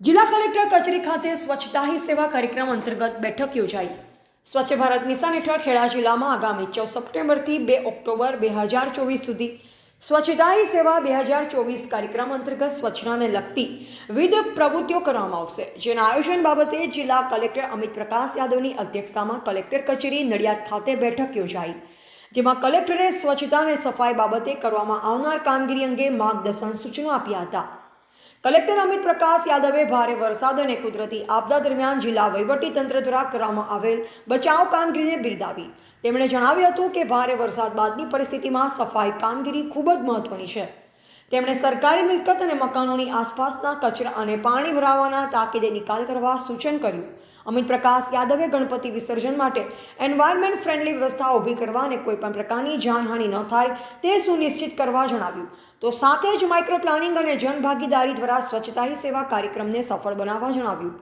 જિલ્લા કલેક્ટર કચેરી ખાતે સ્વચ્છતા હી સેવા કાર્યક્રમ અંતર્ગત બેઠક યોજાઈ. સ્વચ્છ ભારત મિશન હેઠળ ખેડા જિલ્લામાં આગામી ચૌદ સપ્ટેમ્બરથી બે ઓક્ટોબર બે હજાર ચોવીસ સુધી સ્વચ્છતા હી સેવા બે હજાર ચોવીસ કાર્યક્રમ અંતર્ગત સ્વચ્છતાને લગતી વિવિધ પ્રવૃત્તિઓ કરવામાં આવશે. જેના આયોજન બાબતે જિલ્લા કલેક્ટર અમિત પ્રકાશ યાદવની અધ્યક્ષતામાં કલેક્ટર કચેરી નડિયાદ ખાતે બેઠક યોજાઈ. જેમાં કલેક્ટરે સ્વચ્છતા અને સફાઈ બાબતે કરવામાં આવનાર કામગીરી અંગે માર્ગદર્શન સૂચનો આપ્યા હતા. કલેક્ટર અમિત પ્રકાશ યાદવે ભારે વરસાદ અને કુદરતી આપદા દરમિયાન જિલ્લા વહીવટી તંત્ર દ્વારા કરવામાં આવેલ બચાવ કામગીરીને બિરદાવી. તેમણે જણાવ્યું હતું કે ભારે વરસાદ બાદની પરિસ્થિતિમાં સફાઈ કામગીરી ખૂબ જ મહત્વની છે. તેમણે સરકારી મિલકત અને મકાનોની આસપાસના કચરા અને પાણી ભરાવાના તાકીદે નિકાલ કરવા સૂચન કર્યું. અમિત પ્રકાશ યાદવે ગણપતિ વિસર્જન માટે એન્વાયરમેન્ટ ફ્રેન્ડલી વ્યવસ્થા ઊભી કરવા અને કોઈપણ પ્રકારની જાનહાનિ ન થાય તે સુનિશ્ચિત કરવા જણાવ્યું. તો સાથે જ માઇક્રો પ્લાનિંગ અને જનભાગીદારી દ્વારા સ્વચ્છતા સેવા કાર્યક્રમને સફળ બનાવવા જણાવ્યું.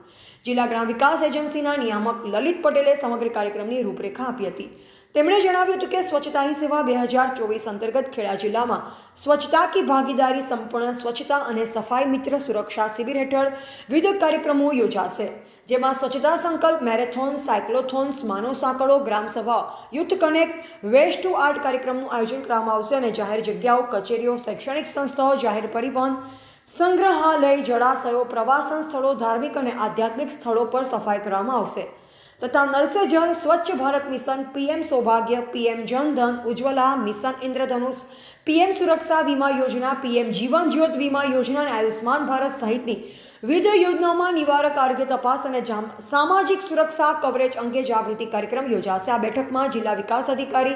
જિલ્લા ગ્રામ વિકાસ એજન્સીના નિયામક લલિત પટેલે સમગ્ર કાર્યક્રમની રૂપરેખા આપી હતી. તેમણે જણાવ્યું હતું કે સ્વચ્છતા હી સેવા બે હજાર ચોવીસ અંતર્ગત ખેડા જિલ્લામાં સ્વચ્છતા કી ભાગીદારી સંપૂર્ણ સ્વચ્છતા અને સફાઈ મિત્ર સુરક્ષા શિબિર હેઠળ વિવિધ કાર્યક્રમો યોજાશે, જેમાં સ્વચ્છતા સંકલ્પ, મેરેથોન, સાયક્લોથોન્સ, માનવ સાંકળો ગ્રામસભા youth connect, waste to art કાર્યક્રમનું આયોજન કરવામાં આવશે અને જાહેર જગ્યાઓ, કચેરીઓ, શૈક્ષણિક સંસ્થાઓ, જાહેર પરિવહન, સંગ્રહાલય, જળાશયો, પ્રવાસન સ્થળો, ધાર્મિક અને આધ્યાત્મિક સ્થળો પર સફાઈ કરવામાં આવશે. તથા Nal Se Jal Swachh Bharat mission PM Saubhagya, PM Jan Dhan Ujjwala mission Indradhanush, PM Suraksha Bima Yojana, PM જીવન જ્યોત વીમા યોજના અને આયુષ્માન ભારત સહિતની વિવિધ યોજનાઓમાં નિવારક આરોગ્ય તપાસ અને સામાજિક સુરક્ષા કવરેજ અંગે જાગૃતિ કાર્યક્રમ યોજાશે. આ બેઠકમાં જિલ્લા વિકાસ અધિકારી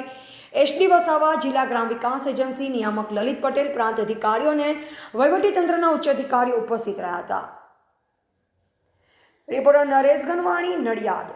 એસડી વસાવા, જિલ્લા ગ્રામ વિકાસ એજન્સી નિયામક લલિત પટેલ, પ્રાંત અધિકારીઓ અને વહીવટીતંત્રના ઉચ્ચ અધિકારીઓ ઉપસ્થિત રહ્યા હતા. રિપોર્ટર નરેશ ગનવાણી, નડિયાદ.